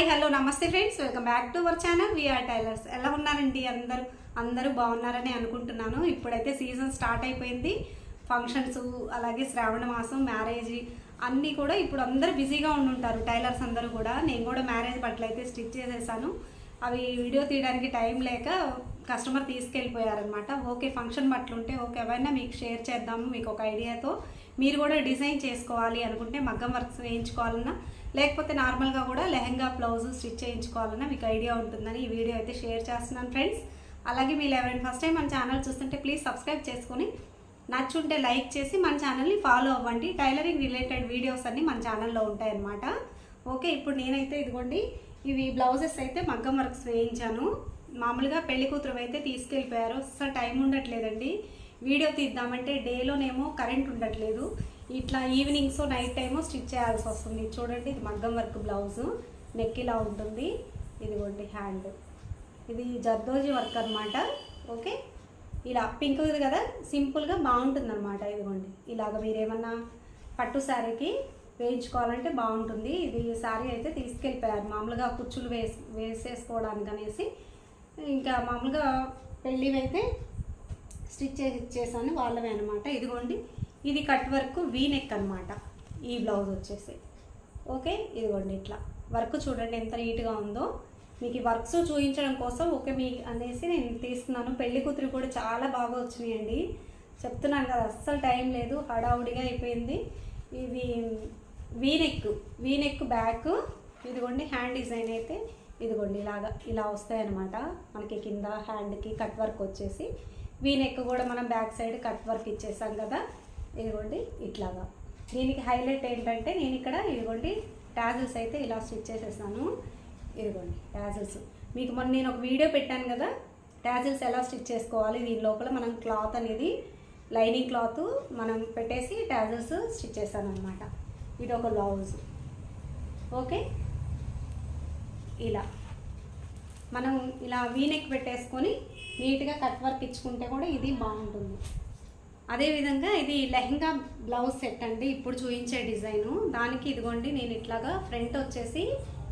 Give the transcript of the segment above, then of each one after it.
నమస్తే friends. Welcome back to our channel. VR tailors ఎలా ఉన్నారండి అందరూ? అందరూ బాగున్నారని అనుకుంటున్నాను. ఇప్పుడైతే సీజన్ స్టార్ట్ అయిపోయింది. ఫంక్షన్స్ అలాగే శ్రావణ మాసం మ్యారేజ్ అన్నీ కూడా ఇప్పుడు అందరూ బిజీగా ఉండుంటారు. టైలర్స్ అందరూ కూడా. నేను కూడా మ్యారేజ్ బట్టలు అయితే స్టిచ్ చేసేసాను. అవి వీడియో తీయడానికి టైం లేక కస్టమర్ తీసుకెళ్ళిపోయారనమాట ఓకే ఫంక్షన్ బట్టలు ఉంటే ఓకే. అవైనా మీకు షేర్ చేద్దాము మీకు ఒక ఐడియాతో మీరు కూడా డిజైన్ చేసుకోవాలి అనుకుంటే మగ్గం వర్క్స్ వేయించుకోవాలన్నా లేకపోతే నార్మల్గా కూడా లెహంగా బ్లౌజ్ స్టిచ్ చేయించుకోవాలన్నా మీకు ఐడియా ఉంటుందని ఈ వీడియో అయితే షేర్ చేస్తున్నాను ఫ్రెండ్స్. అలాగే మీరు ఎవరైనా ఫస్ట్ టైం మన ఛానల్ చూస్తుంటే ప్లీజ్ సబ్స్క్రైబ్ చేసుకొని నచ్చుంటే లైక్ చేసి మన ఛానల్ని ఫాలో అవ్వండి. టైలరింగ్ రిలేటెడ్ వీడియోస్ అన్నీ మన ఛానల్లో ఉంటాయన్నమాట. ఓకే ఇప్పుడు నేనైతే ఇదిగోండి ఇవి బ్లౌజెస్ అయితే మగ్గం వర్క్స్ వేయించాను. మామూలుగా పెళ్ళి కూతురు అయితే తీసుకెళ్ళిపోయారు. అసలు టైం ఉండట్లేదండి. వీడియో తీద్దామంటే డేలోనేమో కరెంట్ ఉండట్లేదు. ఇట్లా ఈవినింగ్స్ నైట్ టైము స్టిచ్ చేయాల్సి వస్తుంది. చూడండి ఇది మగ్గం వర్క్ బ్లౌజ్. నెక్ ఇలా ఉంటుంది. ఇదిగోండి హ్యాండ్. ఇది జర్దోజీ వర్క్ అనమాట ఓకే? ఇలా పింక్ ఇది కదా సింపుల్గా బాగుంటుంది అనమాట ఇదిగోండి ఇలాగ మీరేమన్నా పట్టు శారీకి వేయించుకోవాలంటే బాగుంటుంది. ఇది శారీ అయితే తీసుకెళ్ళిపోయారు. మామూలుగా కుచ్చులు వేసి వేసేసుకోవడానికి అనేసి ఇంకా మామూలుగా పెళ్ళివైతే స్టిచ్ చేసి ఇచ్చేసాను వాళ్ళవే అనమాట ఇదిగోండి ఇది కట్ వర్క్ వీ నెక్ అనమాట ఈ బ్లౌజ్ వచ్చేసి. ఓకే? ఇదిగోండి ఇట్లా. వర్క్ చూడండి ఎంత నీట్గా ఉందో. మీకు ఈ వర్క్స్ చూపించడం కోసం ఓకే మీ అనేసి నేను తీస్తున్నాను. పెళ్ళి కూతురు కూడా చాలా బాగా వచ్చినాయండి. చెప్తున్నాను కదా అస్సలు టైం లేదు. హడావుడిగా అయిపోయింది. ఇవి V neck V neck back ఇదిగోండి హ్యాండ్ డిజైన్ అయితే ఇదిగోండి ఇలాగా ఇలా వస్తాయన్నమాట. మనకి కింద హ్యాండ్కి కట్ వర్క్ వచ్చేసి. వీనెక్ కూడా మనం బ్యాక్ సైడ్ కట్ వర్క్ ఇచ్చేసాం కదా. ఇదిగోండి ఇట్లాగా. దీనికి హైలైట్ ఏంటంటే నేను ఇక్కడ ఇదిగోండి టాజిల్స్ అయితే ఇలా స్టిచ్ చేసేసాను. ఇదిగోండి టాజిల్స్. మీకు మొన్న నేను ఒక వీడియో పెట్టాను కదా టాజిల్స్ ఎలా స్టిచ్ చేసుకోవాలి దీని లోపల మనం క్లాత్ అనేది లైనింగ్ క్లాత్ మనం పెట్టేసి టాజిల్స్ స్టిచ్ చేశాను అనమాట ఇది ఒక బ్లౌజ్. ఓకే? ఇలా. మనం ఇలా వీనెక్ పెట్టేసుకొని నీట్గా కట్ వర్క్ ఇచ్చుకుంటే కూడా ఇది బాగుంటుంది. అదేవిధంగా ఇది లెహంగా బ్లౌజ్ సెట్ అండి. ఇప్పుడు చూపించే డిజైను. దానికి ఇదిగోండి నేను ఇట్లాగా ఫ్రంట్ వచ్చేసి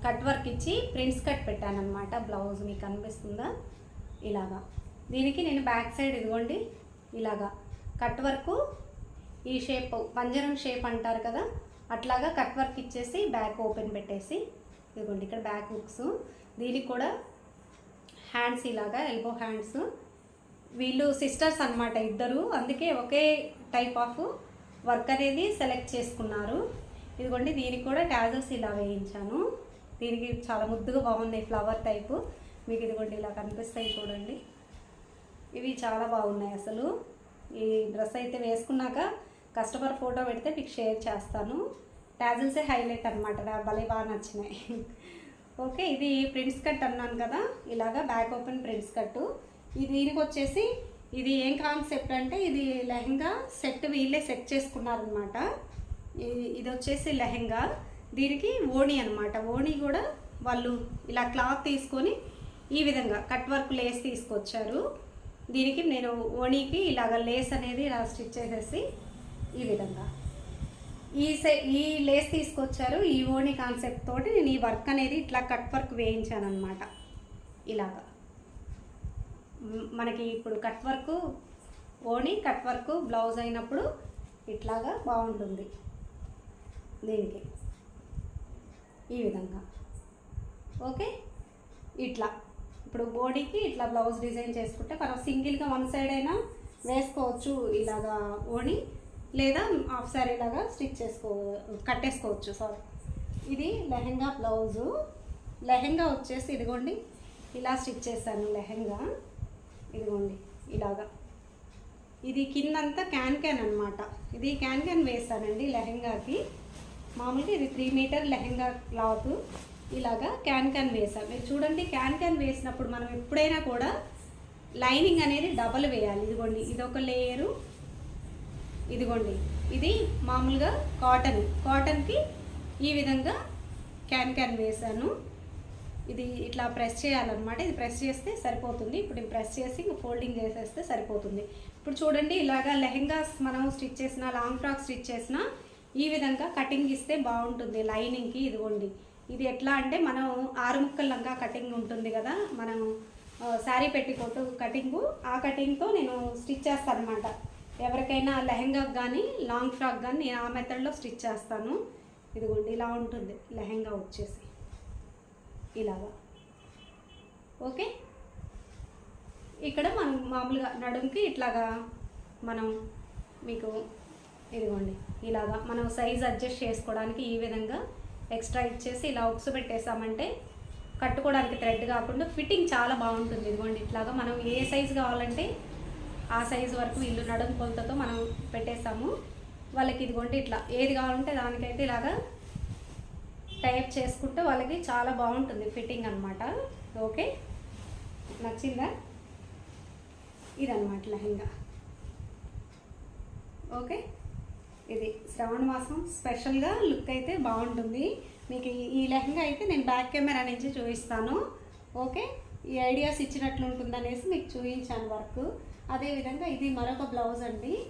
కట్ వర్క్ ఇచ్చి ప్రింట్స్ కట్ పెట్టాను అనమాట బ్లౌజ్ మీకు కనిపిస్తుందా ఇలాగా. దీనికి నేను బ్యాక్ సైడ్ ఇదిగోండి ఇలాగా కట్ వర్క్ ఈ షేప్ పంజరం షేప్ అంటారు కదా అట్లాగా కట్ వర్క్ ఇచ్చేసి బ్యాక్ ఓపెన్ పెట్టేసి ఇదిగోండి ఇక్కడ బ్యాక్ హుక్స్. దీనికి కూడా హ్యాండ్స్ ఇలాగా ఎల్బో హ్యాండ్స్. వీళ్ళు సిస్టర్స్ అన్నమాట ఇద్దరు. అందుకే ఒకే టైప్ ఆఫ్ వర్క్ అనేది సెలెక్ట్ చేసుకున్నారు. ఇదిగోండి దీనికి కూడా ట్యాజల్స్ ఇలా వేయించాను. దీనికి చాలా ముద్దుగా బాగున్నాయి ఫ్లవర్ టైపు. మీకు ఇదిగోండి ఇలా కనిపిస్తాయి చూడండి. ఇవి చాలా బాగున్నాయి అసలు. ఈ డ్రెస్ అయితే వేసుకున్నాక కస్టమర్ ఫోటో పెడితే మీకు షేర్ చేస్తాను. ట్యాజిల్సే హైలైట్ అనమాట భలే బాగా నచ్చినాయి. ఓకే ఇది ప్రింట్స్ కట్ అన్నాను కదా. ఇలాగా బ్యాక్ ఓపెన్ ప్రింట్స్ కట్టు. ఇది దీనికి వచ్చేసి ఇది ఏం కాన్సెప్ట్ అంటే ఇది లెహంగా సెట్ వీళ్ళే సెట్ చేసుకున్నారనమాట ఇది వచ్చేసి లెహంగా. దీనికి ఓణి అనమాట ఓణి కూడా వాళ్ళు ఇలా క్లాత్ తీసుకొని ఈ విధంగా కట్ వర్క్ లేస్ తీసుకొచ్చారు. దీనికి నేను ఓణికి ఇలాగ లేస్ అనేది ఇలా స్టిచ్ చేసేసి ఈ విధంగా. ఈ సే ఈ లేస్ తీసుకొచ్చారు. ఈ ఓణి కాన్సెప్ట్ తోటి నేను ఈ వర్క్ అనేది ఇట్లా కట్ వర్క్ వేయించాను అనమాట ఇలాగా. మనకి ఇప్పుడు కట్ వర్క్ ఓణి కట్ వర్క్ బ్లౌజ్ అయినప్పుడు ఇట్లాగా బాగుంటుంది దీనికి. ఈ విధంగా. ఓకే? ఇట్లా. ఇప్పుడు బోడీకి ఇట్లా బ్లౌజ్ డిజైన్ చేసుకుంటే మనం సింగిల్గా వన్ సైడ్ అయినా వేసుకోవచ్చు ఇలాగా ఓణి లేదా హాఫ్ సారీ లాగా స్టిచ్ చేసుకో కట్టేసుకోవచ్చు సారీ. ఇది లెహెంగా బ్లౌజు. లెహెంగా వచ్చేసి ఇదిగోండి ఇలా స్టిచ్ చేశాను లెహెంగా. ఇదిగోండి ఇలాగా. ఇది కిందంతా క్యాన్ క్యాన్ అనమాట ఇది క్యాన్ క్యాన్ వేస్తానండి లెహెంగాకి. మామూలుగా ఇది త్రీ మీటర్ లెహెంగా క్లాత్. ఇలాగా క్యాన్ క్యాన్ వేసాం మీరు చూడండి క్యాన్ క్యాన్ వేసినప్పుడు మనం ఎప్పుడైనా కూడా లైనింగ్ అనేది డబల్ వేయాలి. ఇదిగోండి ఇది ఒక లేయరు ఇదిగోండి ఇది మామూలుగా కాటన్ కాటన్కి ఈ విధంగా క్యాన్ క్యాన్ వేసాను. ఇది ఇట్లా ప్రెస్ చేయాలన్నమాట. ఇది ప్రెస్ చేస్తే సరిపోతుంది. ఇప్పుడు ఇది ప్రెస్ చేసి ఫోల్డింగ్ చేసేస్తే సరిపోతుంది. ఇప్పుడు చూడండి ఇలాగా లెహెంగాస్ మనం స్టిచ్ చేసిన లాంగ్ ఫ్రాక్ స్టిచ్ చేసిన ఈ విధంగా కటింగ్ ఇస్తే బాగుంటుంది లైనింగ్కి ఇదిగోండి. ఇది ఎట్లా అంటే మనం ఆరు ముక్కలంగా కటింగ్ ఉంటుంది కదా మనం శారీ పెట్టికోటు కటింగు ఆ కటింగ్తో నేను స్టిచ్ చేస్తాను అనమాట ఎవరికైనా లెహెంగాకి కానీ లాంగ్ ఫ్రాక్ కానీ నేను ఆ మెథడ్లో స్టిచ్ చేస్తాను. ఇదిగోండి ఇలా ఉంటుంది లెహెంగా వచ్చేసి. ఇలాగా. ఓకే? ఇక్కడ మనం మామూలుగా నడుముకి ఇట్లాగా మనం మీకు ఇదిగోండి ఇలాగా మనం సైజ్ అడ్జస్ట్ చేసుకోవడానికి ఈ విధంగా ఎక్స్ట్రా ఇచ్చేసి ఇలా ఉక్సు పెట్టేసామంటే కట్టుకోవడానికి థ్రెడ్ కాకుండా ఫిట్టింగ్ చాలా బాగుంటుంది. ఇదిగోండి ఇట్లాగా మనం ఏ సైజు కావాలంటే ఆ సైజు వరకు ఇల్లు నడుము కొలతతో మనం పెట్టేసాము. వాళ్ళకి ఇదిగోండి ఇట్లా ఏది కావాలంటే దానికైతే ఇలాగా టైప్ చేసుకుంటే వాళ్ళకి చాలా బాగుంటుంది ఫిట్టింగ్ అనమాట ఓకే? నచ్చిందా? ఇదన్నమాట లెహంగా. ఓకే? ఇది శ్రవణ మాసం స్పెషల్గా లుక్ అయితే బాగుంటుంది. మీకు ఈ- లెహంగా అయితే నేను బ్యాక్ కెమెరా నుంచి చూపిస్తాను. ఓకే? ఈ ఐడియాస్ ఇచ్చినట్లు ఉంటుందనేసి మీకు చూపించాను వర్క్. అదేవిధంగా ఇది మరొక బ్లౌజ్ అండి.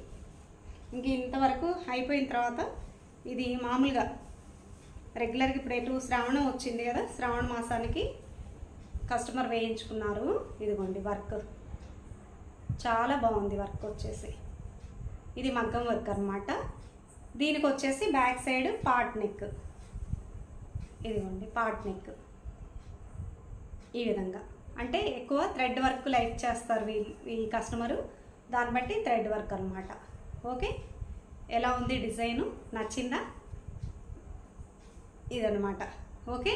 ఇంక ఇంతవరకు అయిపోయిన తర్వాత ఇది మామూలుగా రెగ్యులర్గా ఇప్పుడు ఎటు శ్రావణం వచ్చింది కదా శ్రావణ మాసానికి కస్టమర్ వేయించుకున్నారు. ఇదిగోండి వర్క్. చాలా బాగుంది వర్క్ వచ్చేసి. ఇది మగ్గం వర్క్ అనమాట దీనికి వచ్చేసి బ్యాక్ సైడ్ పార్ట్ నెక్. ఇదిగోండి పార్ట్ నెక్. ఈ విధంగా. అంటే ఎక్కువ థ్రెడ్ వర్క్ లైక్ చేస్తారు ఈ కస్టమరు. దాన్ని బట్టి థ్రెడ్ వర్క్ అనమాట ఓకే? ఎలా ఉంది డిజైను? నచ్చిందా? ఇదనమాట ఓకే?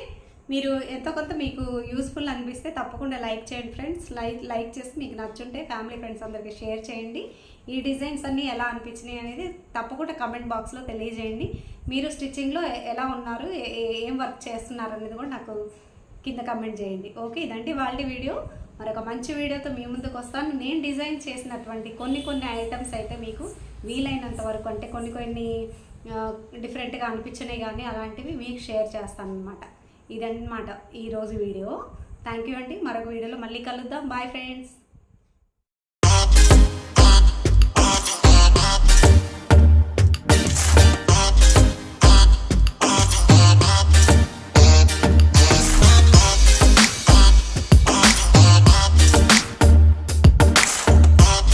మీరు ఎంతో కొంత మీకు యూస్ఫుల్ అనిపిస్తే తప్పకుండా లైక్ చేయండి ఫ్రెండ్స్. లైక్ లైక్ చేసి మీకు నచ్చుంటే ఫ్యామిలీ ఫ్రెండ్స్ అందరికీ షేర్ చేయండి. ఈ డిజైన్స్ అన్నీ ఎలా అనిపించినాయి అనేది తప్పకుండా కమెంట్ బాక్స్లో తెలియజేయండి. మీరు స్టిచ్చింగ్లో ఎలా ఉన్నారు? ఏ- ఏం వర్క్ చేస్తున్నారు అనేది కూడా నాకు కింద కమెంట్ చేయండి. ఓకే? ఇదండి వాళ్ళ వీడియో. మరొక మంచి వీడియోతో మీ ముందుకు వస్తాను. నేను డిజైన్ చేసినటువంటి కొన్ని కొన్ని ఐటమ్స్ అయితే మీకు వీలైనంత వరకు అంటే కొన్ని కొన్ని డిఫరెంట్గా అనిపించినాయి కానీ అలాంటివి మీకు షేర్ చేస్తాను అనమాట ఇదన్నమాట ఈరోజు వీడియో. థ్యాంక్ యూ అండి. మరొక వీడియోలో మళ్ళీ కలుద్దాం. Bye friends